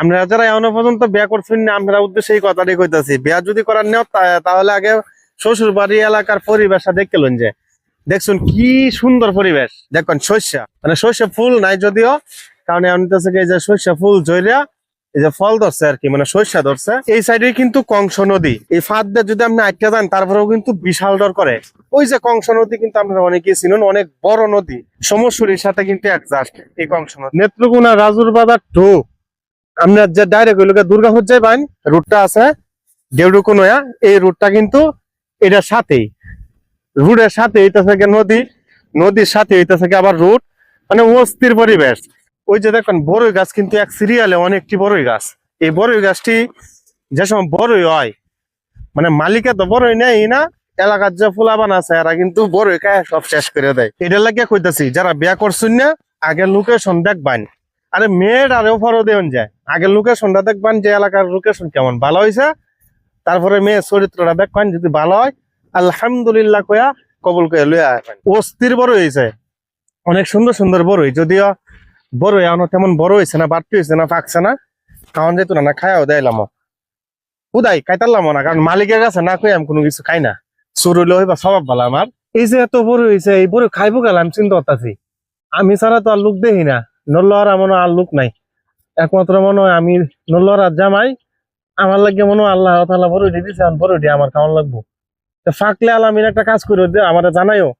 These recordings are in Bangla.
আমরা যারা এখনও পর্যন্ত বিয়া করছেন না, আমরা উদ্দেশ্যে এই কথাটাই কইতাছি। বিয়া যদি করার নেও তাহলে আগে শ্বশুর বাড়ি এলাকার পরিবেশটা দেখলেন যে। দেখছুন কি সুন্দর পরিবেশ। দেখুন শস্যা মানে শস্য ফুল নাই যদিও, কারণ এই যে শস্য ফুল জয়রা এই যে ফল ধরছে আর কি মানে শস্যা ধরছে। এই সাইডে কিন্তু কংস নদী। এই ফাঁদ দিয়ে যদি আপনি আটকে যান, তারপরেও কিন্তু বিশাল ডর করে। ওই যে কংস নদী কিন্তু আপনারা অনেকেই চিনুন, অনেক বড় নদী। সমস্যুরির সাথে কিন্তু অ্যাডজাস্ট এই কংস নদী। নেত্রকোনা রাজুর বাজার টু আপনার যে ডাইরেক্ট ওইগুলো দুর্গাপুর যাইবেন রুটটা আছে দেউডুকুনয়া এই রুটটা কিন্তু এটার সাথেই। রুটের সাথে এইটা থেকে নদী, নদীর সাথে এইটা থেকে আবার রুট মানে অস্থির পরিবেশ। ওই যে দেখেন বড়ই গাছ কিন্তু এক সিরিয়ালে অনেকটি বড়ই গাছ। এই বড়ই গাছটি যে সময় বড়ই হয় মানে মালিকে তো বড়ই নেই না, এলাকার যে ফুলাবান আছে, এরা কিন্তু বড়ই খায়, সব শেষ করে দেয়। এটা লাগিয়ে কইতাছি, যারা বিয়া করছেন না, আগে লোকেশন দেখবেন। আরে মেয়ের আরও ফরও দেন যায়। আগে লোকেশনটা দেখবেন যে এলাকার লোকেশন কেমন, ভালো হয়েছে? তারপরে মেয়ের চরিত্রটা দেখবেন যদি ভালো হয়, আলহামদুলিল্লাহ কয়া কবল করে লইয়া অস্থির বড় হয়েছে। অনেক সুন্দর সুন্দর বড়ই যদিও বড় এখনও তেমন বড় হয়েছে না, বাড়তি হয়েছে না পাকছে না। খাওয়ান যেত না খায়াও দেয়লাম উদাই খাইতারলাম না, কারণ মালিকের কাছে না কই আমি কোনো কিছু খাই না। চোর হইলে হইবা স্বভাব ভালো আমার। এই যে এত বড় হয়েছে, এই বড় খাইবো গেলাম, চিন্তা করতেছি। আমি ছাড়া তো আর লোক দেখি না। নল্লর মনে আর লোক নাই। একমাত্র মনে হয় আমি নল্লর আর জামাই, আমার লাগে মনে হয় আল্লাহ তালা বড় দিয়ে দিছে আর বড় আমার খাওয়ান লাগবো। তো ফাঁকলে আলামিন একটা কাজ করে দে, আমার জানাইও।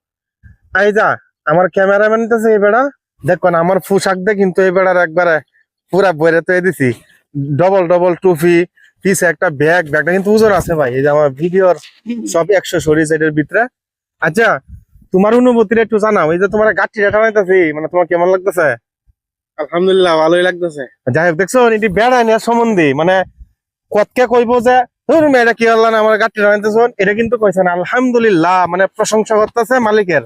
আই যা আমার ক্যামেরাম্যান আছে এই বেড়া, দেখুন আমার পোশাক দিয়ে কিন্তু এই বেড়ার একবারে পুরা বইরে তো দিছি। ডবল ডবল টুপি, পিছে একটা ব্যাগ, ব্যাগটা কিন্তু ওজন আছে ভাই, এই যে আমার ভিডিওর সব একশো সরি সাইডের ভিতরে। আচ্ছা তোমার অনুভূতিটা একটু জানাও, এই যে তোমার গাঠি টানাইতেছি মানে তোমার কেমন লাগতেছে? আলহামদুলিল্লাহ, ভালোই লাগতেছে। যাই হোক, দেখছ, এটি বেড়া নেওয়ার সম্বন্ধে মানে কতকে কইবো যে ধরু এটা কি হল্লা না, আমার গাঠি টানাইতেছ এটা কিন্তু কইছেন আলহামদুলিল্লাহ মানে প্রশংসা করতেছে মালিকের।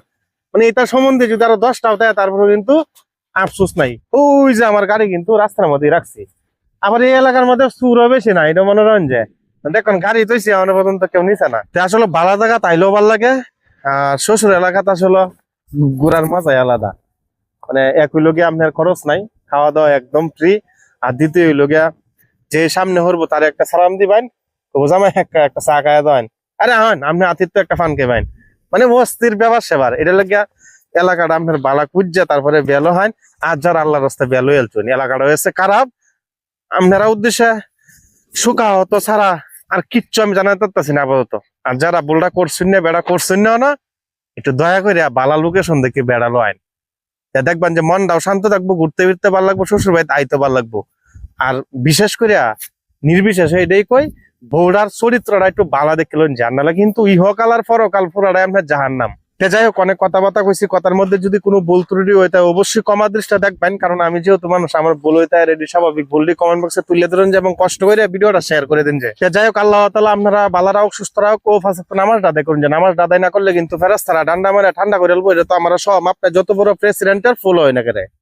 মানে এটা সম্বন্ধে যদি আরও দশটাও দেয় তারপরে কিন্তু আফসোস নাই। ওই যে আমার গাড়ি কিন্তু রাস্তার মধ্যে রাখছি। আবার এই এলাকার মধ্যে চুরও বেশি না, এটা মনোরঞ্জন দেখুন, গাড়ি তৈছি আমার পর্যন্ত কেউ নিছে না। আসলে ভালো জায়গা তাইলেও ভালো লাগে, আর শ্বশুর এলাকাতে আসলে ঘুরার মজাই আলাদা। মানে এক হইল গিয়ে আপনার খরচ নাই, খাওয়া দাওয়া একদম ফ্রি আর দ্বিতীয় হইল গিয়া যে সামনে হরবো, তার একটা সালাম দিবেন বোঝামাই একটা চা খাওয়া দেবেন আরে হন আপনি আতিথ্য একটা ফান খেবেন মানে অস্থির ব্যাপার সেবার। এটা লাগিয়া এলাকাটা আপনার বালা কুজ্জা, তারপরে বেলো হয় আর যারা আল্লাহ রাস্তা বেলো এলচুন এলাকাটা হয়েছে খারাপ। আপনারা উদ্দেশ্যে সুখা হতো ছাড়া আর কিচ্ছু আমি জানাতে পারতেছি না আপাতত। আর যারা বুলটা করছেন না, বেড়া করছেন না একটু দয়া করে বালা লোকেশন দেখে বেড়ালো আইন দেখবেন যে মন দাও শান্ত থাকব, ঘুরতে ফিরতে ভালো লাগবো শ্বশুর বাড়িতে আইতে ভালো লাগবো। আর বিশেষ করে নির্বিশেষ এটাই কই বৌড়ার চরিত্রটা একটু বালা দেখলেন জান নাহলে কিন্তু ইহকাল আর পরকাল ফুরাটাই আপনার জাহান নাম যাই হোক, অনেক কথাবার্তা কইছি, কথার মধ্যে যদি কোনো ভুল ত্রুটি হয়ে থাকে অবশ্যই কমা দৃষ্টা দেখবেন, কারণ আমি যেহেতু মানুষ, আমার ভুল হইতে রেডি স্বাভাবিক বললি কমেন্ট বক্সে তুলে ধরুন যে, এবং কষ্ট করে ভিডিওটা শেয়ার করে দিন যে। তা যাই হোক, আল্লাহ তালা আপনারা বালারা হোক সুস্থ রাখ ও ফাঁসে নামাজ দাদাই করুন যে নামাজ দাদাই না করলে কিন্তু ফেরাস্তারা ঠান্ডা মারে, ঠান্ডা করে বলব এটা তো আমরা সব আপনার যত বড় প্রেসিডেন্টের ফুল হয় না করে